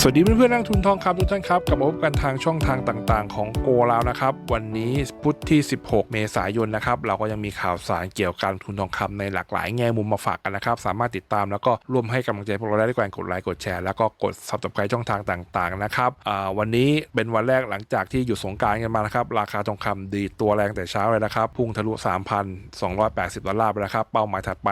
สวัสดีเพื่อนๆนักทุนทองคำทุกท่านครับกลับมาพบกันทางช่องทางต่างๆ ของโกแล้วนะครับ วันนี้พุธที่ 16 เมษายนนะครับ เราก็ยังมีข่าวสารเกี่ยวกับการทุนทองคำในหลากหลายแง่มุมมาฝากกันนะครับ สามารถติดตามแล้วก็ร่วมให้กำลังใจพวกเราได้ด้วยการกดไลค์กดแชร์แล้วก็กด subscribe ช่องทางต่างๆนะครับวันนี้เป็นวันแรกหลังจากที่หยุดสงกรารกันมานะครับราคาทองคำดีตัวแรงแต่เช้าเลยนะครับพุ่งทะลุ 3,280 ดอลลาร์ไปแล้วครับเป้าหมายถัดไป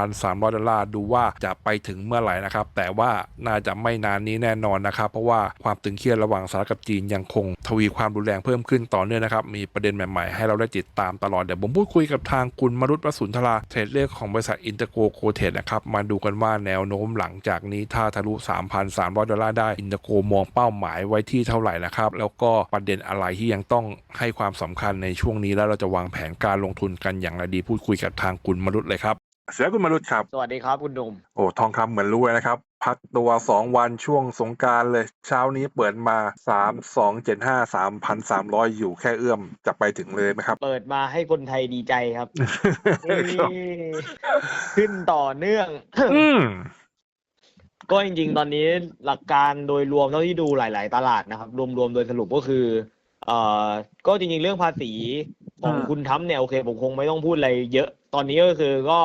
3,300 ดอลลาร์ดูว่าจะไปถึงเมื่อไหร่นะครับแต่ว่าน่าจะไม่นานนี้แน่นอนนะครับ เพราะว่าความตึงเครียดระหว่างสหรัฐกับจีนยังคงทวีความรุนแรงเพิ่มขึ้นต่อเนื่องนะครับ มีประเด็นใหม่ๆ ให้เราได้ติดตามตลอด เดี๋ยวผมพูดคุยกับทางคุณมรุตวสุนทราเทรดเลือกของบริษัทอินเตอร์โกโคเทดนะครับ มาดูกันว่าแนวโน้มหลังจากนี้ถ้าทะลุ 3,300 ดอลลาร์ได้อินเตอร์โกมองเป้าหมายไว้ที่เท่าไหร่นะครับ แล้วก็ประเด็นอะไรที่ยังต้องให้ความสำคัญในช่วงนี้แล้วเราจะวางแผนการลงทุนกันอย่างไรดีพูดคุยกับทางคุณมรุตเลยครับ เสียคุณมรุตครับ สวัสดีครับคุณหนุ่ม โอ้ทองคำเหมือนรู้เลยนะครับ พักตัว 2 วันช่วงสงกรารเลย เช้านี้เปิดมา 3 2 7 5 3,300 อยู่แค่เอื้อมจะไปถึงเลยไหมครับ เปิดมาให้คนไทยดีใจครับ ครับนี่ขึ้นต่อเนื่อง อืม ก็จริงๆ ตอนนี้หลักการโดยรวมเท่าที่ดูหลาย ๆ ตลาดนะครับ รวมๆ โดยสรุปก็คือเอ่อก็จริงๆ เรื่องภาษีของอืมคุณทั้มเนี่ยโอเค ผมคงไม่ต้องพูดอะไรเยอะ ตอนนี้ก็คือก็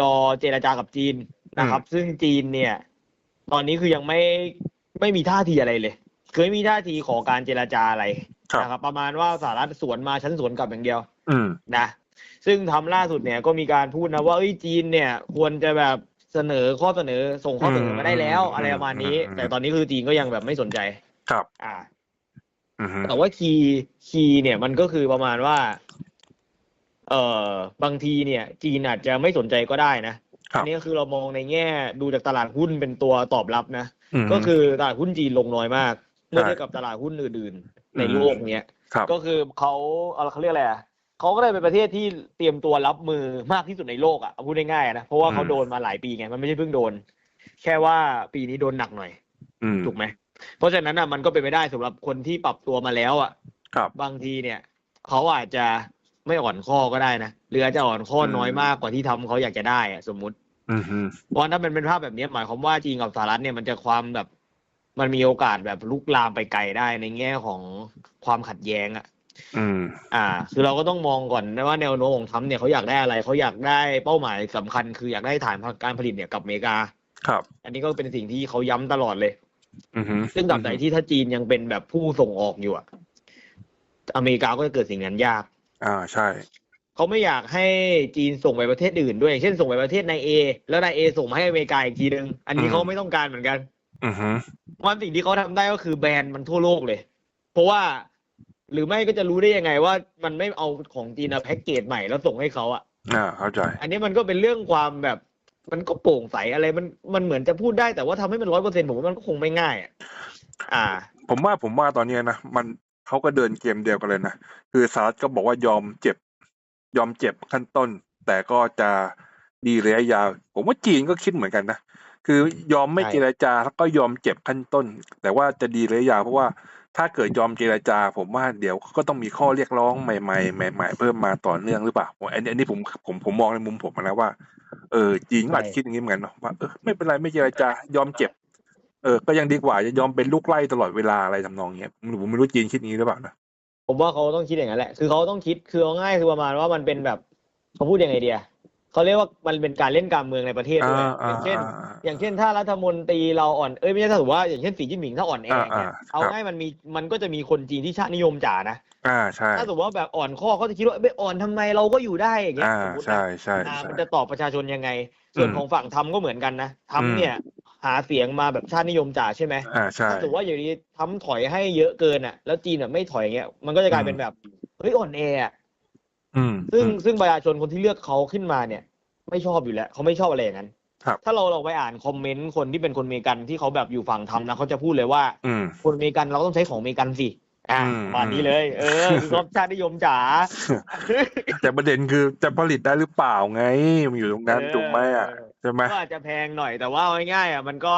รอเจรจากับจีนนะครับ ซึ่งจีนเนี่ย ตอนนี้คือยังไม่ไม่มีท่าทีอะไรเลยคือไม่มีท่าทีขอการเจรจาอะไรครับ นะครับ ประมาณว่าสหรัฐสวนมาชั้นสวนกลับอย่างเดียว อืม นะซึ่งทำล่าสุดเนี่ยก็มีการพูดนะว่าเอ้ยจีนเนี่ย ควรจะแบบเสนอข้อเสนอส่งข้อเสนอมาได้แล้ว อืมอะไรประมาณนี้ อืม แต่ตอนนี้คือจีนก็ยังแบบไม่สนใจ ครับ อ่า อือฮึแต่ว่าคีย์คีย์เนี่ยมันก็คือประมาณว่า เอ่อบางทีเนี่ย จีนอาจจะไม่สนใจก็ได้นะครับอันนี้คือเรามองในแง่ดูจากตลาดหุ้นเป็นตัวตอบรับนะมก็คือตลาดหุ้นจีนลงน้อยมาก เมื่อใช่เทียบกับตลาดหุ้นอื่นๆ ในอืมโลกเนี้ยครับก็คือเขาเอ่อเขาเรียกอะไรอะเขาก็เลยเป็นประเทศที่เตรียมตัวรับมือมากที่สุดในโลกอะเอาพูดง่ายๆนะเพราะว่าเขาอืมโดนมาหลายปีไงมันไม่ใช่เพิ่งโดน แค่ว่าปีนี้โดนหนักหน่อยอืมถูกไหมเพราะฉะนั้นอะมันก็เป็นไปได้สำหรับคนที่ปรับตัวมาแล้วอะครับบางทีเนี่ยเขาอาจจะ ไม่อ่อนข้อก็ได้นะหรืออาจจะอ่อนข้อน้อยมากกว่าที่ทำเขาอยากจะได้อะสมมุติอือฮึเพราะถ้ามันเป็นภาพแบบนี้หมายความว่าจีนกับสหรัฐเนี่ยมันจะความแบบ มันมีโอกาสแบบลุกลามไปไกลได้ในแง่ของความขัดแย้งอะอืมอ่า คือเราก็ต้องมองก่อนนะว่าแนวโน้มของทรัมป์เนี่ยเขาอยากได้อะไรเขาอยากได้เป้าหมายสำคัญ คืออยากได้ฐานการผลิตเนี่ยกับอเมริกา ครับ อันนี้ก็เป็นสิ่งที่เขาย้ำตลอดเลยอือฮึซึ่งตราบใดที่ถ้าจีนยังเป็นแบบผู้ส่งออกอยู่อะอเมริกาก็จะเกิดสิ่งนั้นยาก อ่าใช่ เขาไม่อยากให้จีนส่งไปประเทศอื่นด้วยอย่างเช่นส่งไปประเทศนายเอแล้วนายเอส่งมาให้อเมริกาอีกทีนึง อันนี้อืมเขาไม่ต้องการเหมือนกัน อือฮึความสิ่งที่เขาทำได้ก็คือแบนมันทั่วโลกเลย เพราะว่าหรือไม่ก็จะรู้ได้ยังไงว่ามันไม่เอาของจีนมาแพ็กเกจใหม่แล้วส่งให้เขาอะอ่าเข้าใจ อันนี้มันก็เป็นเรื่องความแบบ มันก็โปร่งใสอะไรมันมันเหมือนจะพูดได้แต่ว่าทำให้มันร้อยเปอร์เซ็นต์ผมว่ามันก็คงไม่ง่ายอะอ่า ผมว่าผมว่าตอนเนี้ยนะมัน เขาก็เดินเกมเดียวกันเลยนะ คือสหรัฐก็บอกว่ายอมเจ็บ ยอมเจ็บขั้นต้น แต่ก็จะดีระยะยาว ผมว่าจีนก็คิดเหมือนกันนะ คือยอมไม่ใช่เจรจาแล้วก็ยอมเจ็บขั้นต้น แต่ว่าจะดีระยะยาวเพราะว่าถ้าเกิดยอมเจรจา ผมว่าเดี๋ยวก็ต้องมีข้อเรียกร้องใหม่ๆใหม่ ๆ เพิ่มมาต่อเนื่องหรือเปล่าผมอันนี้อันนี้ผมผมผมมองในมุมผมนะว่าเออจีนก็อาจจะคิดอย่างนี้เหมือนกันเนาะว่าเออไม่เป็นไรไม่เจรจายอมเจ็บ เออ ก็ยังดีกว่าจะยอมเป็นลูกไล่ตลอดเวลาอะไรทำนองเนี้ยผมไม่รู้จีนคิดอย่างนี้หรือเปล่านะผมว่าเขาต้องคิดอย่างนั้นแหละ คือเขาต้องคิด คือเอาง่ายคือประมาณว่ามันเป็นแบบเขาพูดยังไงเดียเขาเรียกว่ามันเป็นการเล่นการเมืองในประเทศด้วยอ่าอย่างเช่นอ่าอย่างเช่นถ้ารัฐมนตรีเราอ่อน เอ้ยไม่ใช่ถ้าถือว่าอย่างเช่นสีจิ้นผิงถ้าอ่อนแออ่าเนี่ยอ่าเอาครับง่ายมันมีมันก็จะมีคนจีนที่ชาตินิยมจ๋านะ อ่าใช่ถ้าสมมติว่าแบบอ่อนข้อเขาจะคิดว่าไม่อ่อนทำไมเราก็อยู่ได้อย่างเงี้ยอ่าสมมตินะใช่ใช่อ่าใช่ มันจะตอบประชาชนยังไง ส่วนอืม ของฝั่งทำก็เหมือนกันนะอืมทำเนี่ย หาเสียงมาแบบชาตินิยมจ๋าใช่ไหมอ่าใช่ ถ้าสมมติว่าอย่างนี้ทำถอยให้เยอะเกินอะ แล้วจีนอะไม่ถอยอย่างเงี้ยมันก็จะกลายเป็นแบบเฮ้ยอ่อนแออะอืมซึ่งอืมซึ่งประชาชนคนที่เลือกเขาขึ้นมาเนี่ย ไม่ชอบอยู่แล้วเขาไม่ชอบอะไรอย่างนั้นครับถ้าเราลองไปอ่านคอมเมนต์คนที่เป็นคนอเมริกันที่เขาแบบอยู่ฝั่งทำนะเขาจะพูดเลยว่า อืมคนอเมริกันเราต้องใช้ของอเมริกันสิ อ่าอืม ประมาณนี้เลย เออคือเขาชาตินิยมจ๋า แต่ประเด็นคือจะผลิตได้หรือเปล่าไงมันอยู่ตรงนั้นถูกไหมอะใช่ไหมก็อาจจะแพงหน่อยแต่ว่าเอาง่ายๆอะมันก็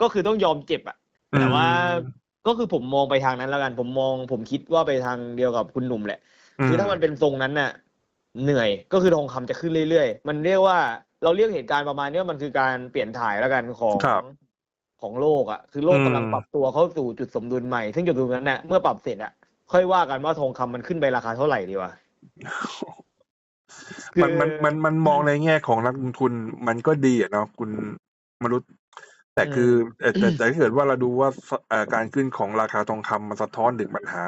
ก็คือต้องยอมเจ็บอะ แต่ว่าอืมก็คือผมมองไปทางนั้นแล้วกัน ผมมองผมคิดว่าไปทางเดียวกับคุณหนุ่มแหละ คือถ้ามันเป็นทรงนั้นน่ะ เหนื่อยก็คือทองคำจะขึ้นเรื่อยๆ มันเรียกว่าเราเรียกเหตุการณ์ประมาณเนี้ยมันคือการเปลี่ยนถ่ายแล้วกันของครับ ของโลกอะคือโลกอืมกำลังปรับตัวเข้าสู่จุดสมดุลใหม่ ซึ่งจุดสมดุลนั้นเนี่ยเมื่อปรับเสร็จอะค่อยว่ากันว่าทองคำมันขึ้นไปราคาเท่าไหร่ดีวะคือมันมันมันมันมองในแง่ของนักลงทุนมันก็ดีอะเนาะคุณมนุษย์ แต่คือแต่แต่แต่ถ้าเกิดว่าเราดูว่าเอ่อการขึ้นของราคาทองคำมันสะท้อนถึงปัญหา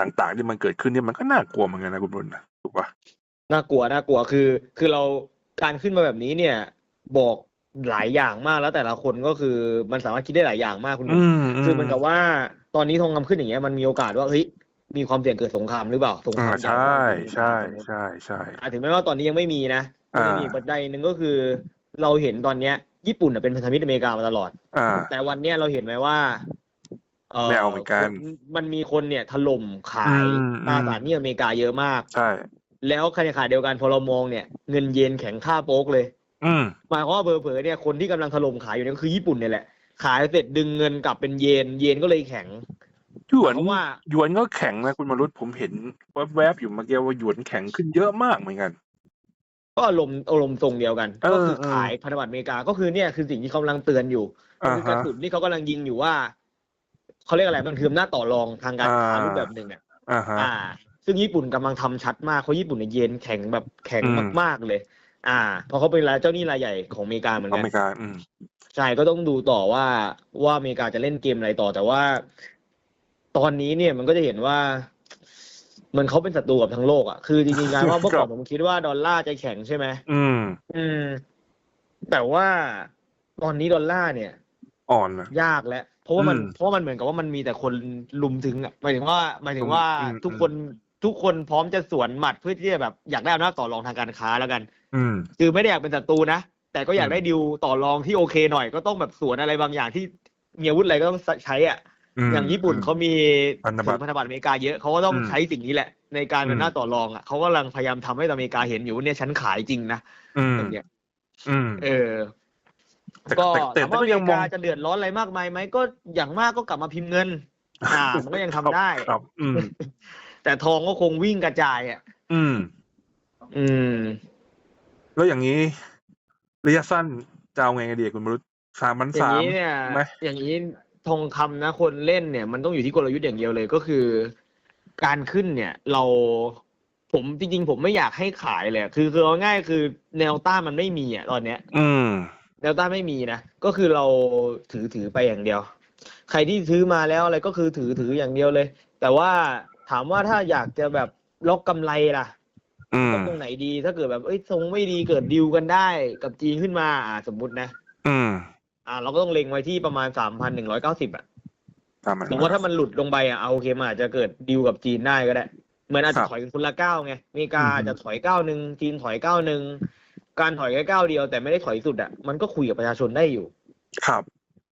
ต่างๆ ที่มันเกิดขึ้นเนี่ยมันก็น่ากลัวเหมือนกันนะคุณมนุษย์นะถูกปะน่ากลัวน่ากลัวคือ คือเราการขึ้นมาแบบนี้เนี่ย บอก หลายอย่างมากแล้วแต่ละคนก็คือมันสามารถคิดได้หลายอย่างมากคุณหนุ่มอืมคือเหมันกับว่าตอนนี้ทองคำขึ้นอย่างเงี้ยมันมีโอกาสว่าเฮ้ยมีความเสี่ยงเกิดสงครามหรือเปล่าสงคามอ่ารใช่ใช่ใช่ใช่อ่าถึงแม้ว่าตอนนี้ยังไม่มีนะมันจะมีอีกปัจจัยหนึ่งก็คือ เราเห็นตอนเนี้ย ญี่ปุ่นน่ะเป็นพันธมิตรอเมริกามาตลอดอ่าแต่วันเนี้ยเราเห็นไหมว่าไม่เอาเหมือนกันมันมีคนเนี่ยถล่มขายอืมตราสารหนี้อเมริกาเยอะมาก ใช่ แล้วขณะเดียวกันพอเรามองเนี่ย เงินเยนแข็งค่าโป๊กเลย อืมหมายความว่าเผลอๆเนี่ยคนที่กำลังถล่มขายอยู่เนี่ยก็คือญี่ปุ่นเนี่ยแหละ ขายเสร็จดึงเงินกลับเป็นเยน เยนก็เลยแข็ง หยวนเพราะว่า หยวนก็แข็งนะคุณมนุษย์ผมเห็นแวบๆอยู่เมื่อกี้ว่าหยวนแข็งขึ้นเยอะมากเหมือนกัน ก็อารมณ์อารมณ์ทรงเดียวกัน เออก็คือเออ ขายพันธบัตรอเมริกาก็คือเนี่ยคือสิ่งที่เขากำลังเตือนอยู่อ่าคือกระฮะสุนที่เขากำลังยิงอยู่ว่าเขาเรียกอะไรมันคืออำนาจต่อรองทางการค้าอ่ารูปแบบหนึ่งอะอ่าฮะ อ่า ซึ่งญี่ปุ่นกำลังทำชัดมากเพราะญี่ปุ่นเนี่ยเยนแข็งแบบแข็งอืม มากๆเลย อ่าเพราะเขาเป็นรายเจ้าหนี้รายใหญ่ของอเมริกาเหมือนอกัน เมริกาอืม ใช่ก็ต้องดูต่อว่าว่าอเมริกาจะเล่นเกมอะไรต่อ แต่ว่า ตอนนี้เนี่ยมันก็จะเห็นว่า มันเขาเป็นศัตรูกับทั้งโลกอะคือจริงๆงานว่าเมื่อก่อนผมคิดว่าดอลลาร์จะแข็งใช่ไหมอืม อืม แต่ว่าตอนนี้ดอลลาร์เนี่ย อ่อนนะ ยากแล้วเพราะว่ามันอืมเพราะว่ามันเหมือนกับว่ามันมีแต่คนลุมถึงอะหมายถึงว่าหมายถึงว่าอืมทุกคนทุกคนพร้อมจะสวนหมัดเพื่อที่จะแบบอยากได้อำนาจต่อรองทางการค้าแล้วกัน อืม คือไม่ได้อยากเป็นศัตรูนะ แต่ก็อยากอืมได้ดิวต่อรองที่โอเคหน่อย ก็ต้องแบบสวนอะไรบางอย่างที่มีอาวุธอะไรก็ต้องใช้อะ ม อย่างญี่ปุ่นเขามีพันธบัตรถือพันธบัตรอเมริกาเยอะเขาก็ต้องอืมใช้สิ่งนี้แหละ ในการเป็นอืม หน้าต่อรองอะเขากำลังพยายามทำให้อเมริกาเห็นอยู่ว่าเนี่ยฉันขายจริงนะอืมอย่างเงี้ยอืม เออ แต่ก็แต่แต่ถามแต่ว่าก็อเมยังริมองกาจะเดือดร้อนอะไรมากมายไหมก็อย่างมากก็กลับมาพิมพ์เงิน อ่า มันก็ยังทำได้ ครับ อืม แต่ทองก็คงวิ่งกระจายอะ อืม อืม แล้วอย่างนี้ระยะสั้นจะเอาไงกันดีคุณมรุษสามพันอย่าสางมนี้เนี่ย ไหม อย่างนี้ทองคำนะคนเล่นเนี่ย มันต้องอยู่ที่กลยุทธ์อย่างเดียวเลยก็คือ การขึ้นเนี่ย เราผมจริงๆผมไม่อยากให้ขายเลยอะคือคือเอาง่ายๆคือแนวต้านมันไม่มีอะตอนเนี้ย อืมแนวต้านไม่มีนะ ก็คือเราถือถือไปอย่างเดียว ใครที่ซื้อมาแล้วอะไรก็คือถือถืออย่างเดียวเลย แต่ว่าถามว่าถ้าอยากจะแบบล็อกกำไรล่ะ อืมล็อกตรงไหนดีถ้าเกิดแบบเอ้ยทรงไม่ดีเกิดดิวกันได้กับจีนขึ้นมาอ่าสมมุตินะ อืมอ่า เราก็ต้องเล็งไว้ที่ประมาณสามพันหนึ่งร้อยเก้าสิบอะสามพันสมมติว่าถ้ามันหลุดลงไปอะเอาโอเคมันอาจจะเกิดดิวกับจีนได้ก็ได้เหมือนอาจครัจะบถอยกันคนละก้าวไงอเมริกาอือฮึอาจจะถอยก้าวหนึ่งจีนถอยก้าวหนึ่งการถอยแค่ก้าวเดียวแต่ไม่ได้ถอยสุดอะมันก็คุยกับประชาชนได้อยู่ ครับ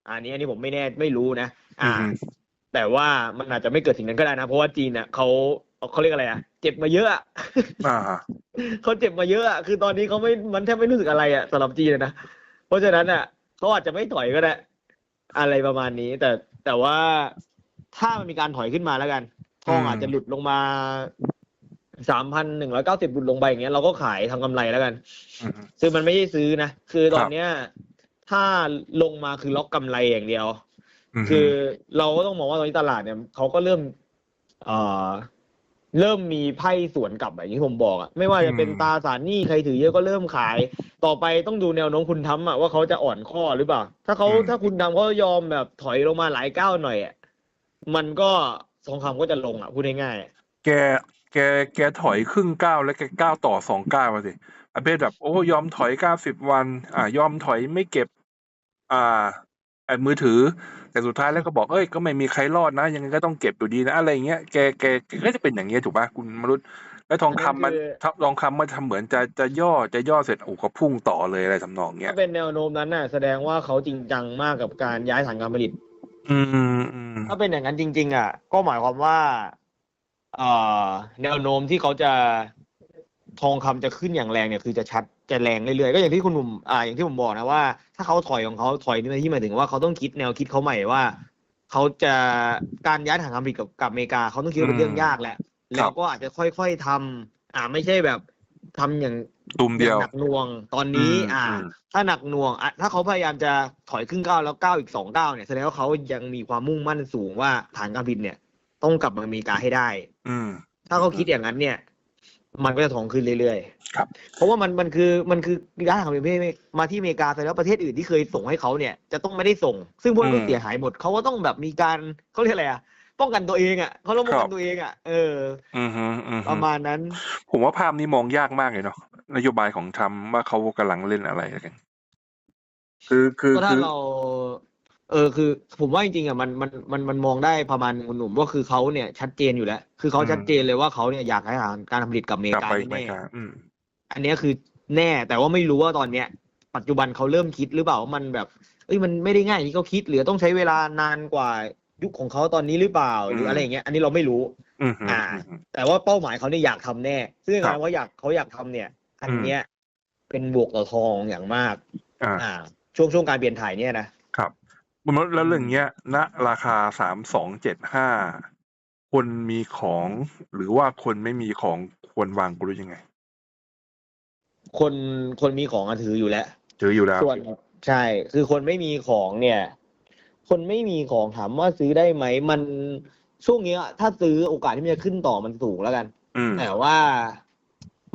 อันนี้อันนี้ผมไม่แน่ไม่รู้นะอ่าอืมแต่ว่ามันอาจจะไม่เกิดสิ่งนั้นก็ได้นะ เพราะว่าจีนอะเขา เขาเรียกอะไรอะ เจ็บมาเยอะอะอ่า เขาเจ็บมาเยอะอะคือตอนนี้เขาไม่มันแทบไม่รู้สึกอะไรอะสำหรับจีนเลยนะเพราะฉะนั้นอะเขาอาจจะไม่ถอยก็ได้อะไรประมาณนี้ แต่แต่ว่าถ้ามันมีการถอยขึ้นมาแล้วกันทองอืมอาจจะหลุดลงมาสามพันหนึ่งร้อยเก้าสิบหลุดลงไปอย่างเงี้ยเราก็ขายทำกำไรแล้วกัน อืมซึ่งมันไม่ใช่ซื้อนะ คือตอคนรับเนี้ยถ้าลงมาคือล็อกกำไรอย่างเดียวมคือเราก็ต้องมองว่าตอนนี้ตลาดเนี่ยเขาก็เริ่มเอ่อ เริ่มมีไพ่สวนกลับอย่างที่ผมบอกอะไม่ว่าจะเป็นอืมตราสารหนี้ใครถือเยอะก็เริ่มขาย ต่อไปต้องดูแนวโน้มคุณทำอะว่าเขาจะอ่อนข้อหรือเปล่า ถ้าเขาถ้าคุณทำเขายอมแบบถอยลงมาหลายก้าวหน่อยอะมันก็ทองคำก็จะลงอะพูดง่ายๆแกแกแกถอยครึ่งก้าวแล้วแกก้าวต่อสองก้าวมาสิประเภทแบบโอ้ยอมถอยเก้าสิบวัน อ่ายอมถอยไม่เก็บ อ่าไอ้มือถือ แต่สุดท้ายแล้วก็บอกเอ้ยก็ไม่มีใครรอดนะ ยังไงก็ต้องเก็บอยู่ดีนะ อะไรเงี้ยแกแกแกก็จะเป็นอย่างเงี้ยถูกป่ะคุณมรุษแล้วทองคำมันนั่นคือทับทองคำมันทำเหมือนจะจะย่อจะย่อเสร็จโอ้ก็พุ่งต่อเลยอะไรทำนองเงี้ยถ้าเป็นแนวโน้มนั้นน่ะแสดงว่าเขาจริงจังมากกับการย้ายฐานการผลิต อืมอืมถ้าเป็นอย่างนั้นจริง ๆ อะ ก็หมายความว่าเอ่อแนวโน้มที่เขาจะทองคำจะขึ้นอย่างแรงเนี่ยคือจะชัด จะแรงเรื่อยๆก็อย่างที่คุณหนุ่มอ่าอย่างที่ผมบอกนะว่า ถ้าเขาถอยของเขาถอยในที่หมายถึงว่าเขาต้องคิดแนวคิดเขาใหม่ว่าเขาจะการย้ายฐานการผลิตกับกับอเมริกาเขาต้องคิดว่าเป็นเรื่องยากแหละแล้วก็อาจจะค่อยๆทำอ่าไม่ใช่แบบทำอย่างตุ่มเดียวหนักหน่วงตอนนี้อืมอ่าอืมถ้าหนักหน่วงอะถ้าเขาพยายามจะถอยครึ่งก้าวแล้วก้าวอีกสองก้าวเนี่ยแสดงว่าเขายังมีความมุ่งมั่นสูงว่าฐานการผลิตเนี่ย ต้องกลับมาอเมริกาให้ได้ อืมถ้าเขาคิดอย่างนั้นเนี่ย มันก็จะทองขึ้นเรื่อยๆ ครับ เพราะว่ามันมันคือมันคือร้านอาหารประเภทมาที่อเมริกาแสดงว่าประเทศอื่นที่เคยส่งให้เขาเนี่ยจะต้องไม่ได้ส่ง ซึ่งพวกนั้นก็เสียหายหมดเขาก็ต้องแบบมีการเขาเรียกอะไรอะป้องกันตัวเองอะเขาต้องป้องกันตัวเองอะเอออืมฮึอืมปฮึระมาณนั้น ผมว่าภาพนี้มองยากมากเลยเนาะนโยบายของทรัมป์ว่าเขากำลังเล่นอะไรกันคือคือก็ถ้าคือเรา เออคือผมว่าจริงๆอะมันมันมันมันมองได้ประมาณหนุ่มๆว่าคือเขาเนี่ยชัดเจนอยู่แล้ว คือเขาชัดเจนเลยว่าเขาเนี่ยอยากให้การผลิตกับอเมกลัริบกาไปอเมแน่ริกาอืมๆอันเนี้ยคือแน่แต่ว่าไม่รู้ว่าตอนเนี้ย ปัจจุบันเขาเริ่มคิดหรือเปล่าว่ามันแบบเอ้ยมันไม่ได้ง่ายอย่างที่เขาคิดหรือต้องใช้เวลานานกว่ายุคของเขาตอนนี้หรือเปล่าหรืออะไรอย่างเงี้ยอันนี้เราไม่รู้ อืมฮึอ่า อืมฮึ แต่ว่าเป้าหมายเขาเนี่ยอยากทำแน่ ซึ่งครับการว่าอยากเขาอยากทำเนี่ย อันอืมเนี้ยเป็นบวกต่อทองอย่างมาก อ่า อ่า ช่วงช่วงการเปลี่ยนถ่ายเนี่ยนะครับ แล้วแล้วเรื่องเนี้ยณราคาสามสองเจ็ดห้าคนมีของหรือว่าคนไม่มีของควรวางกลยุทธ์ยังไง คนคนมีของอะถืออยู่แล้วถืออยู่แล้วส่วนใช่ คือคนไม่มีของเนี่ย คนไม่มีของถามว่าซื้อได้ไหม มันช่วงเนี้ย ถ้าซื้อโอกาสที่มันจะขึ้นต่อมันสูงแล้วกันอืมแต่ว่า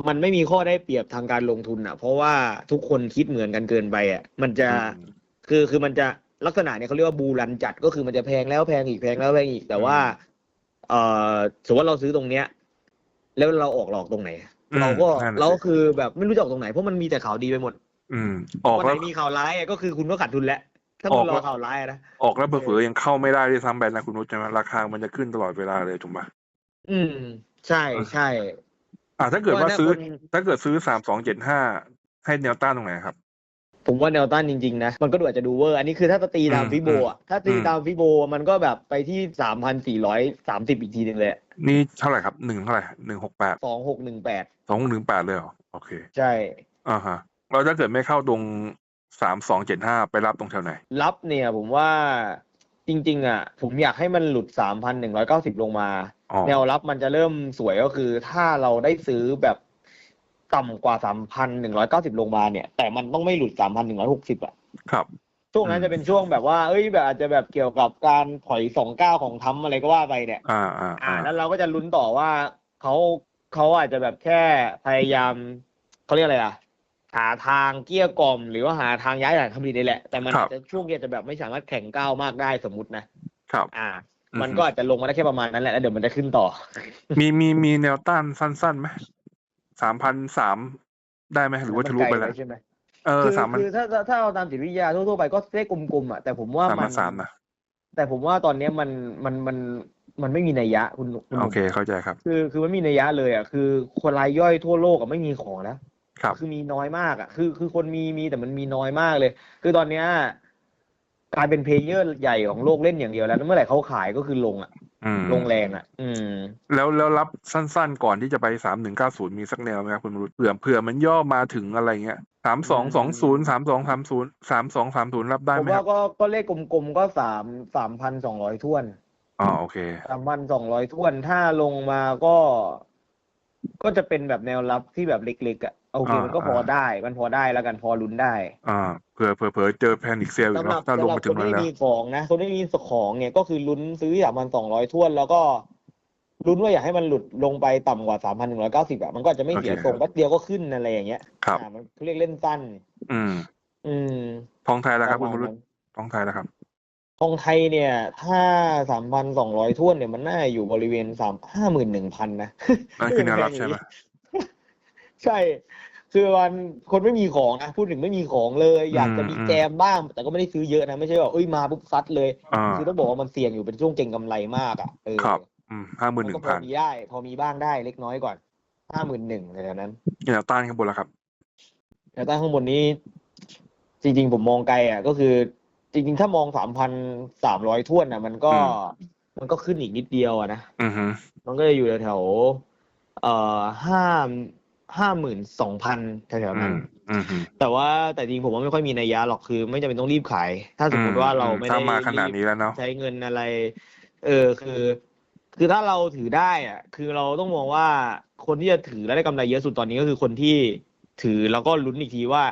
มันไม่มีข้อได้เปรียบทางการลงทุนอะ เพราะว่าทุกคนคิดเหมือนกันเกินไปอะ มันจะอืมคือคือมันจะ ลักษณะเนี่ยเขาเรียกว่าบูรันจัดก็คือมันจะแพงแล้วแพงอีกแพงแล้วแพงอีกแต่ว่า เอ่อสมมติว่าเราซื้อตรงเนี้ย แล้วเราออกหลอกตรงไหน อืมเราก็นั่นน่ะเราสิก็คือแบบไม่รู้จะออกตรงไหนเพราะมันมีแต่ข่าวดีไปหมดอืม ออกวันไหแล้นวมีข่าวร้ายอะก็คือคุณก็ขาดทุนแล้วถ้าคุณออกรแล้อว ข่าวร้ายอะนะออกแล้วเผื่อๆยังเข้าไม่ได้ด้วยซ้ำไปนะคุณนุชใช่ไหมราคามันจะขึ้นตลอดเวลาเลยถูกปะอืม ใช่ใช่อ่าถ้าเกิดว่าถ้ซื้อคนถ้าเกิดซื้อสามสองเจ็ดห้าให้แนวต้านตรงไหนครับ ผมว่าแนวต้านจริงๆนะ มันก็ดูอาจจะดูเวอร์ อันนี้คือถ้าตีตามอืมฟิโบอะ ถ้าตีอืมตามฟิโบมันก็แบบไปที่สามพันสี่ร้อยสามสิบอีกทีหนึ่งเลยนี่เท่าไหร่ครับหนึ่งเท่าไหร่หนึ่งหกแปดสองหกหนึ่งแปดสองหนึ่งแปดเลยเหรอ โอเค ใช่อ่าฮะแล้วถ้าเกิดไม่เข้าตรงสามสองเจ็ดห้าไปรับตรงแถวไหน รับเนี่ยผมว่าจริง ๆ อะ ผมอยากให้มันหลุดสามพันหนึ่งร้อยเก้าสิบลงมาอ๋อแนวรับมันจะเริ่มสวยก็คือ ถ้าเราได้ซื้อแบบ ต่ำกว่าสามพันหนึ่งร้อยเก้าสิบลงมาเนี่ย แต่มันต้องไม่หลุดสามพันหนึ่งร้อยหกสิบอะครับ ช่วงนั้นอืมจะเป็นช่วงแบบว่า เอ้ยแบบอาจจะแบบเกี่ยวกับการถอยสองก้าวของทั้มอะไรก็ว่าไปเนี่ยอ่าอ่าอ่าอ่าแล้วเราก็จะลุ้นต่อว่าเขาเขาอาจจะแบบแค่พยายามเขาเรียกอะไรอะหาทางเกลี้ยกล่อมหรือว่าหาทางย้ายฐานคำผลิตนี่แหละ แต่มันอาจจะช่วงเนี้ยจะแบบไม่สามารถแข่งก้าวมากได้สมมตินะครับ อ่าอืมมันก็อาจจะลงมาได้แค่ประมาณนั้นแหละแล้วเดี๋ยวมันจะขึ้นต่อ มีมีมีแนวต้านสั้นๆไหม สามพันสามได้ไหมหรือว่าทะลุไปแล้วใช่ไหมเออคือสามพันคือถ้าถ้าถ้าเอาตามจิตวิทยาทั่วๆไปก็เลขกลมๆอะแต่ผมว่าสามมัพันสามนะแต่ผมว่าตอนเนี้ยมันมันมันมันไม่มีนัยยะคุณคุณหโอนุ่มเคเข้าใจครับ คือคือมันมีนัยยะเลยอะคือคนรายย่อยทั่วโลกอะไม่มีของแล้วครับคือมีน้อยมากอะคือคือคนมีมีแต่มันมีน้อยมากเลย คือตอนเนี้ย กลายเป็นเพลเยอร์ใหญ่ของโลกเล่นอย่างเดียวแล้วแล้วเมื่อไหร่เขาขายก็คือลงอะ อืมลงแรงอะ อืม แล้วแล้วรับสั้นๆ ก่อนที่จะไปสามหนึ่งเก้าศูนย์มีสักแนวไหมครับคุณมรุษเผื่อเผื่อมันย่อมาถึงอะไรเงี้ยสามสองสองศูนย์สามสองสามศูนย์สามสองสามศูนย์รับได้ผมไหมคว่ารับก็ก็เลขกลมๆก็สามสามพันสองร้อยท้วนอ๋อโอเค สามพันสองร้อยท้วน ถ้าลงมาก็ ก็จะเป็นแบบแนวรับที่แบบเล็กๆอะ โอเค อ่ามัมันก็พออ่าได้ มันพอได้แล้วกันพอลุ้นได้อ่าเผื่อเผื่อเผื่อเจอแพนิคเซลอีกสำหรัเนาะบถ้าลสำงหรับมาถึคงนนั้นที่แล้ว มีของนะ คนที่มีของเนี่ยก็คือลุ้นซื้อสามพันสองร้อยท้วน แล้วก็ลุ้นว่าอยากให้มันหลุดลงไปต่ำกว่าสามพันหนึ่งร้อยเก้าสิบอะมันก็อาจจะไม่เสียโอเคทรงแป๊บเดียวก็ขึ้นอะไรอย่างเงี้ยครับ อ่ามันเรียกเล่นสั้น อืมอืมทองไทยแล้วครับปคุระณมาณมรุษนั้น ทองไทยแล้วครับ ทองไทยเนี่ย ถ้าสามพันสองร้อยท้วนเนี่ยมันน่าอยู่บริเวณสามห้าหมื่นหนึ่งพันนะ นั่นคือแนวรับใช่ไหม ใช่ คือวันคนไม่มีของนะพูดถึงไม่มีของเลย อยากจะมีอืมแจมบ้าง แต่ก็ไม่ได้ซื้อเยอะนะ ไม่ใช่ว่าเอ้ยมาปุ๊บซัดเลย อ่า คือต้องบอกว่ามันเสี่ยงอยู่เป็นช่วงเก่งกำไรมากอะเออครับ อืมห้าหมื่นหมันนึ่ก็งพพัอนมีได้ พอมีบ้างได้เล็กน้อยก่อนห้าหมื่นหนึ่งแถวๆนั้น แนวต้านข้างบนแล้วครับแต่ตั้งข้างบนนี้ จริง ๆ ผมมองไกลอะ ก็คือ จริง ๆ ถ้ามองสามพันสามร้อยท่วนอะ มันก็อื มันก็ขึ้นอีกนิดเดียวอะนะ อือฮึมันก็จะอยู่แถวๆเอ่อห้า ห้าหมื่นสองพันแถวๆอืนั้นมอือฮึแต่ว่าแต่จริงผมว่าไม่ค่อยมีนัยยะหรอกคือ ไม่จำเป็นต้องรีบขาย ถ้าสมมติว่าเราไม่ได้ถ้ามาขนาดรีบนี้แล้วเนาะ ใช้เงินอะไร เออคือ คือถ้าเราถือได้อะคือเราต้องมองว่าคนที่จะถือแล้วได้กำไรเยอะสุดตอนนี้ก็คือคนที่ถือแล้วก็ลุ้นอีกทีว่า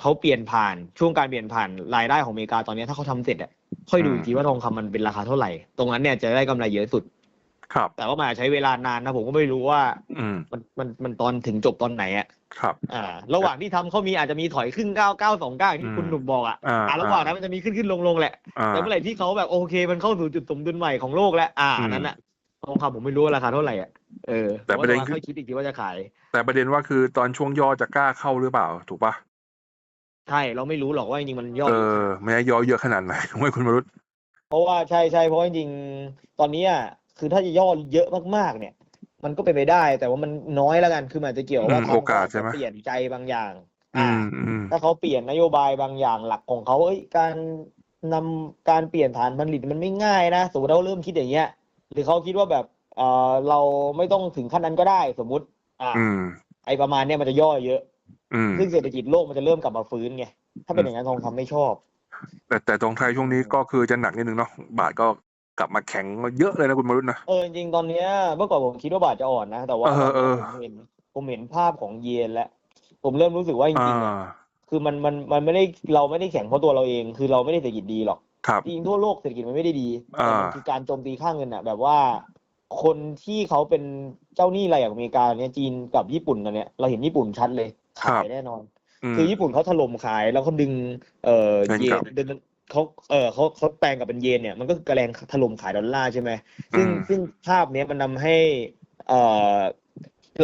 เขาเปลี่ยนผ่านช่วงการเปลี่ยนผ่านรายได้ของอเมริกาตอนนี้ถ้าเขาทำเสร็จอะค่อยดูอีกทีว่าทองคำมันเป็นราคาเท่าไหร่ ตรงนั้นเนี่ยจะได้กำไรเยอะสุด ครับ แต่ว่ามันอาจใช้เวลานานนะผมก็ไม่รู้ว่า อืมมันมันมันตอนถึงจบตอนไหนอะครับ อ่า ระหว่างที่ทำเขามีอาจจะมีถอยขึ้นเก้าเก้าสองเก้าที่คุณหนุ่มบอกอะอ่า อ่าระหว่างนั้นมันจะมีขึ้นขึ้นลงลงแหละ อ่า แต่เมื่อไหร่ที่เขาแบบโอเค มันเข้าสู่จุดสมดุลใหม่ของโลกแล้วอ่าอืมอันนั้นอะทองคำผมไม่รู้ว่าราคาเท่าไหร่อะเออแต่ประเด็นว่าคือค่อยคิดอีกทีว่าจะขาย แต่ประเด็นว่าคือตอนช่วงย่อจะกล้าเข้าหรือเปล่า ถูกปะใช่เราไม่รู้หรอกว่าจริงๆมันย่อเออไม่ได้ย่อเยอะขนาดไหนถูกไหมคุณมรุษ เพราะว่าใช่ใช่เพราะจริงๆตอนนี้อะ คือถ้าจะย่อเยอะมากๆ เนี่ย มันก็เป็นไปได้ แต่ว่ามันน้อยแล้วกันคือมันอาจจะเกี่ยวว่าอืมทางโอกาสใช่ไหมเปลี่ยนใจบางอย่างอือ่ามอืมถ้าเขาเปลี่ยนนโยบายบางอย่างหลักของเขาเอ้ยการนำการเปลี่ยนฐานผลิตมันไม่ง่ายนะสมมติเราเริ่มคิดอย่างเงี้ย หรือเขาคิดว่าแบบเออเราไม่ต้องถึงขั้นนั้นก็ได้สมมุติ อ่าอืมไอประมาณเนี้ยมันจะย่อเยอะอืมซึ่งเศรษฐกิจโลกมันจะเริ่มกลับมาฟื้นไงถ้าเป็นอย่างนั้นทองคำไม่ชอบ แต่แต่ตรงไทยช่วงนี้ก็คือจะหนักนิดนึงเนาะบาทก็ กลับมาแข็งเยอะเลยนะคุณมรุษนะ เออจริงๆตอนเนี้ยเมื่อก่อนผมคิดว่าบาทจะอ่อนนะ แต่ว่าเออเออ ผมเห็นผมเห็นภาพของเยนแล้ว ผมเริ่มรู้สึกว่าจอ่า ริงๆอะคือมันมันมันไม่ได้เราไม่ได้แข็งเพราะตัวเราเอง คือเราไม่ได้เศรษฐกิจดีหรอก ครับ จริงๆทั่วโลกเศรษฐกิจมันไม่ได้ดีอ่า แต่มันคือการโจมตีค่าเงินอะ แบบว่า คนที่เขาเป็นเจ้าหนี้รายอย่างอเมริกาเนี่ยจีนกับญี่ปุ่นตอนเนี้ยเราเห็นญี่ปุ่นชัดเลย ขายแน่นอนอืมคือญี่ปุ่นเขาถล่มขายแล้วเขาดึงเอ่อเงินเยกลันบเดิน เขาเออเขาเขาแปลงกลับเป็นเยนเนี่ย มันก็คือกระแรงถล่มขายดอลลาร์ใช่ไหมซึ่งอืม ซึ่งภาพเนี้ยมันนำให้ เอ่อ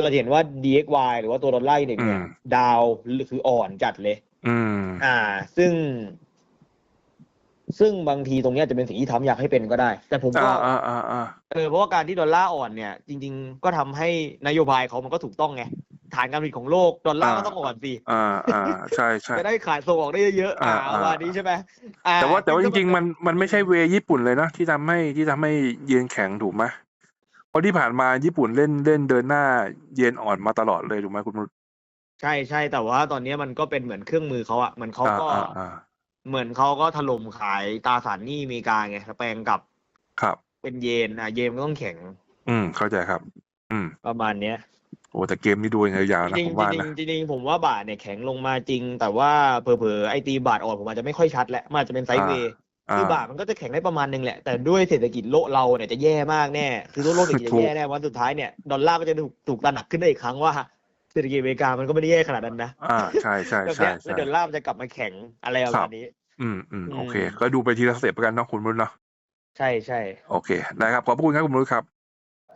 เราจะเห็นว่า DXY หรือว่าตัวดอลลาร์อินเด็กซ์เนี่ยอืมดาวคืออ่อนจัดเลย อืม อ่า ซึ่ง ซึ่งบางทีตรงเนี้ยจะเป็นสิ่งที่ทำอยากให้เป็นก็ได้ แต่ผมก็อ่า อ่าอ่าอ่า เออเพราะว่าการที่ดอลลาร์อ่อนเนี่ย จริง ๆ ก็ทำให้นโยบายเขามันก็ถูกต้องไง ฐานการผลิตของโลกดอลลาร์ก็ต้องอ่อนสิอ่าอ่าใช่ใช่จะได้ขายส่งออกได้เยอะๆอ่าอ่าประมาณนี้ใช่ไหมอ่าแต่ว่าแต่ว่าจซึ่ริงๆมันมันไม่ใช่เวย์ญี่ปุ่นเลยนะที่ทำให้ที่ทำให้เยนแข็งถูกไหมเพราะที่ผ่านมาญี่ปุ่นเล่นเล่นเดินหน้าเยนอ่อนมาตลอดเลยถูกไหมคุณมรุษใช่ใช่แต่ว่าตอนนี้มันก็เป็นเหมือนเครื่องมือเขาอะเหมือนเขาอ่าก็อ่าอ่าเหมือนเขาก็ถล่มขายตราสารหนี้อเมริกาไงแปลงกลับครับ เป็นเยนอะเยนก็ต้องแข็ง อืมเข้าใจครับ อืม ประมาณเนี้ย โอ้แต่เกมนี้ดูยังไงยาวจนะริงผมๆว่าจรินะงๆจริงๆผมว่าบาทเนี่ยแข็งลงมาจริง แต่ว่าเผลอๆไอตีบาทอ่อนผมอาจจะไม่ค่อยชัดแล้วมันอาจจะเป็นไซด์เวย์อ่า คือบาทมันก็จะแข็งได้ประมาณนึงแหละ แต่ด้วยเศรษฐกิจโลกเราเนี่ยจะแย่มากแน่คือโลกเศรษฐกิจถูจะกแย่แน่วันสุดท้ายเนี่ยดอลลาร์ก็จะถูกถูกตระหนักขึ้นได้อีกครั้งว่าเศรษฐกิจอเมริกามันก็ไม่ได้แย่ขนาดนั้นนะอ่าใช่ใช่แบบใช่เนี้ยใช่แล้วดอลลาร์มันจะกลับมาแข็งอะไรประมาณนี้ อืมอืมอืมโอเคก็ดูไปทีละสเต็ปกันเนาะคุณมรุษเนาะใช่ใช่โอเคได้ครับขอบพระคุณครับคุณมรุษครับ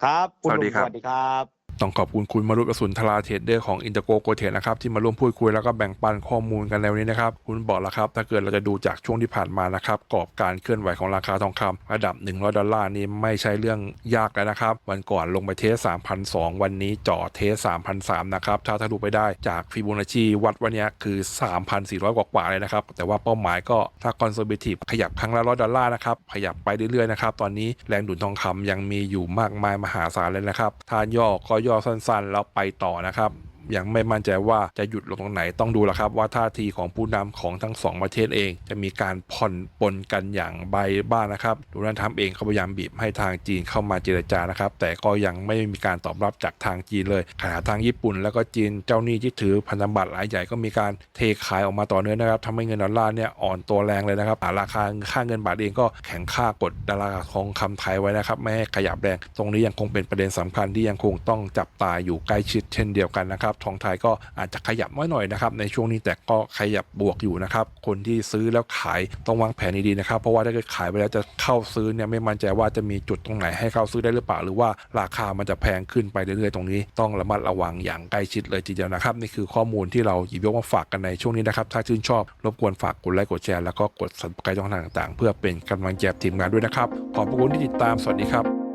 ครับ คุณสวัสดีลุงครับสวัสดีครับ ต้องขอบคุณคุณมารุตกสุนทราเทรดเดอร์ของอินเตอร์โกโกเทนะครับที่มาร่วมพูดคุยแล้วก็แบ่งปันข้อมูลกันในวันนี้นะครับคุณบอกแล้วครับถ้าเกิดเราจะดูจากช่วงที่ผ่านมานะครับกรอบการเคลื่อนไหวของราคาทองคำระดับ 100 ดอลลาร์นี่ไม่ใช่เรื่องยากแล้วนะครับ วันก่อนลงไปเทส3,002 วันนี้จ่อเทส3,003นะครับถ้าทะลุไปได้จากฟิโบนัชชีวัดวันนี้คือ 3,400 กว่าๆเลยนะครับแต่ว่าเป้าหมายก็ถ้าคอนเซอร์เวทีฟขยับครั้งละร้อยดอลลาร์นะครับขยับไปเรื่อยๆนะครับตอนนี้แรงดุลทองคำยังมีอยู่มากมายมหาศาลเลยนะครับถ้าย่อก็ย่อสั้นๆ แล้วไปต่อนะครับ ยังไม่มั่นใจว่าจะหยุดลงตรงไหนต้องดูแล้วครับ ว่าท่าทีของผู้นำของทั้งสองประเทศเอง จะมีการผ่อนปลนกันอย่างใบบ้างนะครับโดนัลด์ทรัมป์เองเขาพยายามบีบให้ทางจีนเข้ามาเจรจานะครับ แต่ก็ยังไม่มีการตอบรับจากทางจีนเลยขณะทางญี่ปุ่น แล้วก็จีนเจ้าหนี้ที่ถือพันธบัตรรายใหญ่ก็มีการเทขายออกมาต่อเนื่องนะครับทำให้เงินดอลลาร์เนี่ยอ่อนตัวแรงเลยนะครับราคาค่าเงินบาทเองก็แข็งค่ากดดอลลาร์ทองคำไทยไว้นะครับไม่ให้ขยับแรง ตรงนี้ยังคงเป็นประเด็นสำคัญที่ยังคงต้องจับตาอยู่ใกล้ชิดเช่นเดียวกันนะครับทองไทยก็อาจจะขยับน้อยหน่อยนะครับในช่วงนี้แต่ก็ขยับบวกอยู่นะครับคนที่ซื้อแล้วขายต้องวางแผนดีๆนะครับ เพราะว่าถ้าเกิดขายไปแล้วจะเข้าซื้อเนี่ยไม่มั่นใจว่าจะมีจุดตรงไหนให้เข้าซื้อได้หรือเปล่า หรือว่าราคามันจะแพงขึ้นไปเรื่อยๆตรงนี้ ต้องระมัดระวังอย่างใกล้ชิดเลยทีเดียวนะครับนี่คือข้อมูลที่เราหยิบยกมาฝากกันในช่วงนี้นะครับถ้าชื่นชอบรบกวนฝากกดไลค์กดแชร์แล้วก็กด subscribe ช่องทางต่างๆ เพื่อเป็นกำลังใจทีมงานด้วยนะครับขอบคุณที่ติดตามสวัสดีครับ